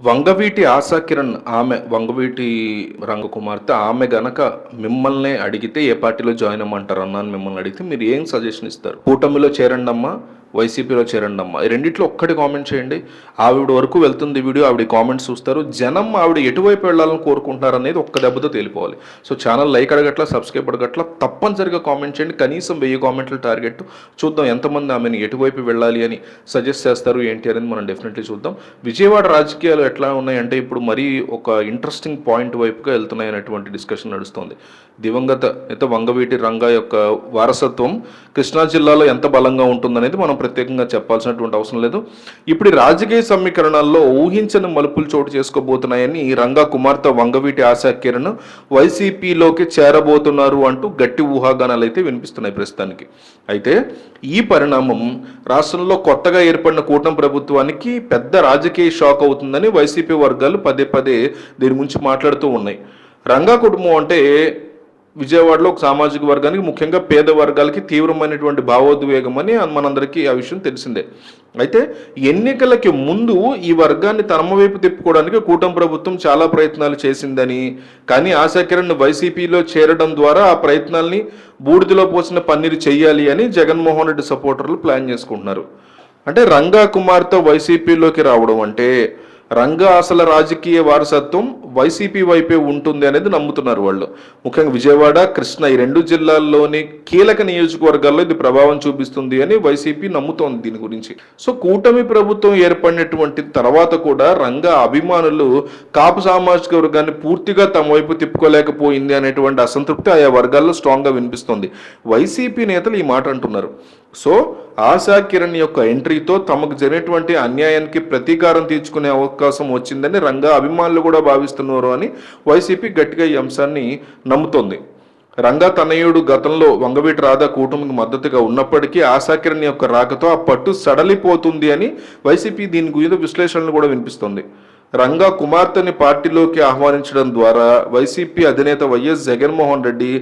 వంగవీటి ఆశా కిరణ్ ఆమె వంగవీటి రంగకుమార్తె ఆమె గనక మిమ్మల్ని అడిగితే ఏ పార్టీలో జాయిన్ అమ్మంటారు అన్నాను మిమ్మల్ని అడిగితే మీరు ఏం సజెషన్ ఇస్తారు? కూటమిలో చేరండి అమ్మా వైసీపీలో చేరండి అమ్మా ఈ రెండిట్లో ఒక్కటి కామెంట్ చేయండి. ఆవిడ వరకు వెళ్తుంది వీడియో ఆవిడ కామెంట్స్ చూస్తారు. జనం ఆవిడ ఎటువైపు వెళ్ళాలని కోరుకుంటున్నారు అనేది ఒక్క దెబ్బతో తెలిపోవాలి. సో ఛానల్ లైక్ అడగట్ల సబ్స్క్రైబ్ అడగట్ల తప్పనిసరిగా కామెంట్ చేయండి. కనీసం వెయ్యి కామెంట్ల టార్గెట్. చూద్దాం ఎంతమంది ఆమెను ఎటువైపు వెళ్ళాలి అని సజెస్ట్ చేస్తారు ఏంటి అనేది మనం డెఫినెట్లీ చూద్దాం. విజయవాడ రాజకీయాలు ఎట్లా ఉన్నాయంటే ఇప్పుడు మరీ ఒక ఇంట్రెస్టింగ్ పాయింట్ వైపుగా వెళ్తున్నాయి అనేటువంటి డిస్కషన్ నడుస్తుంది. దివంగత అయితే వంగవీటి రంగా యొక్క వారసత్వం కృష్ణా జిల్లాలో ఎంత బలంగా ఉంటుందనేది మనం ప్రత్యేకంగా చెప్పాల్సినటువంటి అవసరం లేదు. ఇప్పుడు రాజకీయ సమీకరణాల్లో ఊహించని మలుపులు చోటు చేసుకోబోతున్నాయని రంగా కుమార్తె వంగవీటి ఆశా కిరణ్ వైసీపీలోకి చేరబోతున్నారు అంటూ గట్టి ఊహాగానాలు అయితే వినిపిస్తున్నాయి ప్రస్తుతానికి. అయితే ఈ పరిణామం రాష్ట్రంలో కొత్తగా ఏర్పడిన కూటమి ప్రభుత్వానికి పెద్ద రాజకీయ షాక్ అవుతుందని వైసీపీ వర్గాలు పదే పదే దీని గురించి మాట్లాడుతూ ఉన్నాయి. రంగా కుటుంబం అంటే విజయవాడలో ఒక సామాజిక వర్గానికి ముఖ్యంగా పేద వర్గాలకి తీవ్రమైనటువంటి భావోద్వేగం అని మనందరికీ ఆ విషయం తెలిసిందే. అయితే ఎన్నికలకి ముందు ఈ వర్గాన్ని తమ వైపు తిప్పుకోవడానికి కూటమి ప్రభుత్వం చాలా ప్రయత్నాలు చేసిందని కానీ ఆశాకిరణ్ వైసీపీలో చేరడం ద్వారా ఆ ప్రయత్నాల్ని బూడిదలో పోసిన పన్నీరు చేయాలి అని జగన్మోహన్ రెడ్డి సపోర్టర్లు ప్లాన్ చేసుకుంటున్నారు. అంటే రంగా కుమార్తో వైసీపీలోకి రావడం అంటే రంగ అసలు రాజకీయ వారసత్వం వైసీపీ వైపే ఉంటుంది అనేది నమ్ముతున్నారు వాళ్ళు. ముఖ్యంగా విజయవాడ కృష్ణ ఈ రెండు జిల్లాల్లోని కీలక నియోజకవర్గాల్లో ఇది ప్రభావం చూపిస్తుంది అని వైసీపీ నమ్ముతోంది దీని గురించి. సో కూటమి ప్రభుత్వం ఏర్పడినటువంటి తర్వాత కూడా రంగ అభిమానులు కాపు సామాజిక వర్గాన్ని పూర్తిగా తమ వైపు తిప్పుకోలేకపోయింది అనేటువంటి అసంతృప్తి ఆయా వర్గాల్లో స్ట్రాంగ్గా వినిపిస్తుంది. వైసీపీ నేతలు ఈ మాట అంటున్నారు. సో ఆశా కిరణ్ యొక్క ఎంట్రీతో తమకు జరిగినటువంటి అన్యాయానికి ప్రతీకారం తీర్చుకునే అవకాశం వచ్చిందని రంగా అభిమానులు కూడా భావిస్తున్నారు అని వైసీపీ గట్టిగా ఈ అంశాన్ని నమ్ముతోంది. రంగా తనయుడు గతంలో వంగవీటి రాధా కూటమికి మద్దతుగా ఉన్నప్పటికీ ఆశాకిరణ్ యొక్క రాకతో ఆ పట్టు సడలిపోతుంది అని వైసీపీ దీని గురించి విశ్లేషణలు కూడా వినిపిస్తుంది. రంగా కుమార్తెని పార్టీలోకి ఆహ్వానించడం ద్వారా వైసీపీ అధినేత వైఎస్ జగన్మోహన్ రెడ్డి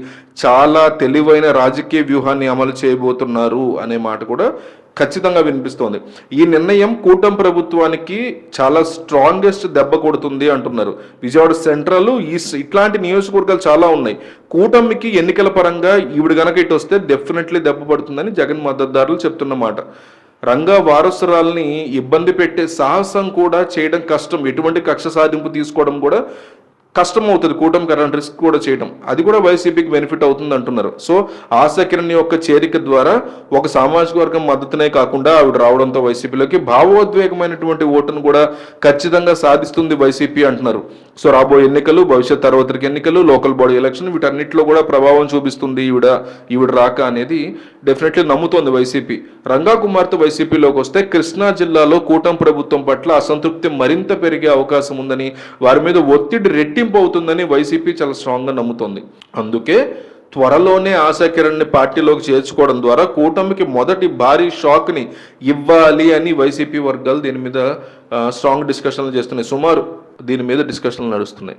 చాలా తెలివైన రాజకీయ వ్యూహాన్ని అమలు చేయబోతున్నారు అనే మాట కూడా ఖచ్చితంగా వినిపిస్తోంది. ఈ నిర్ణయం కూటమి ప్రభుత్వానికి చాలా స్ట్రాంగెస్ట్ దెబ్బ కొడుతుంది అంటున్నారు. విజయవాడ సెంట్రల్ ఈ ఇట్లాంటి నియోజకవర్గాలు చాలా ఉన్నాయి. కూటమికి ఎన్నికల పరంగా ఈవిడ గనక ఇటు వస్తే డెఫినెట్లీ దెబ్బ పడుతుందని జగన్ మద్దతుదారులు చెప్తున్నమాట రంగా వారసురాల్ని ఇబ్బంది పెట్టే సాహసం కూడా చేయడం కష్టం. ఎటువంటి కక్ష సాధింపు తీసుకోవడం కూడా కష్టం అవుతుంది కూటమి కరెంట్ రిస్క్ కూడా చేయడం అది కూడా వైసీపీకి బెనిఫిట్ అవుతుంది అంటున్నారు. సో ఆశాకిరణ్ యొక్క చేరిక ద్వారా ఒక సామాజిక వర్గం మద్దతునే కాకుండా ఆవిడ రావడంతో వైసీపీలోకి భావోద్వేగమైనటువంటి ఓటును కూడా ఖచ్చితంగా సాధిస్తుంది వైసీపీ అంటున్నారు. సో రాబోయే ఎన్నికలు భవిష్యత్ తర్వాతకి ఎన్నికలు లోకల్ బాడీ ఎలక్షన్ వీటన్నిటిలో కూడా ప్రభావం చూపిస్తుంది ఈవిడ ఈవిడ రాక అనేది డెఫినెట్లీ నమ్ముతోంది వైసీపీ. రంగా కుమార్తె వైసీపీలోకి వస్తే కృష్ణా జిల్లాలో కూటమి ప్రభుత్వం పట్ల అసంతృప్తి మరింత పెరిగే అవకాశం ఉందని వారి మీద ఒత్తిడి రెట్టి రెట్టింపు అవుతుందని వైసీపీ చాలా స్ట్రాంగ్గా నమ్ముతోంది. అందుకే త్వరలోనే ఆశాకిరణ్ని పార్టీలోకి చేర్చుకోవడం ద్వారా కూటమికి మొదటి భారీ షాక్ని ఇవ్వాలి అని వైసీపీ వర్గాలు దీని మీద స్ట్రాంగ్ డిస్కషన్లు చేస్తున్నాయి. సుమారు దీని మీద డిస్కషన్లు నడుస్తున్నాయి.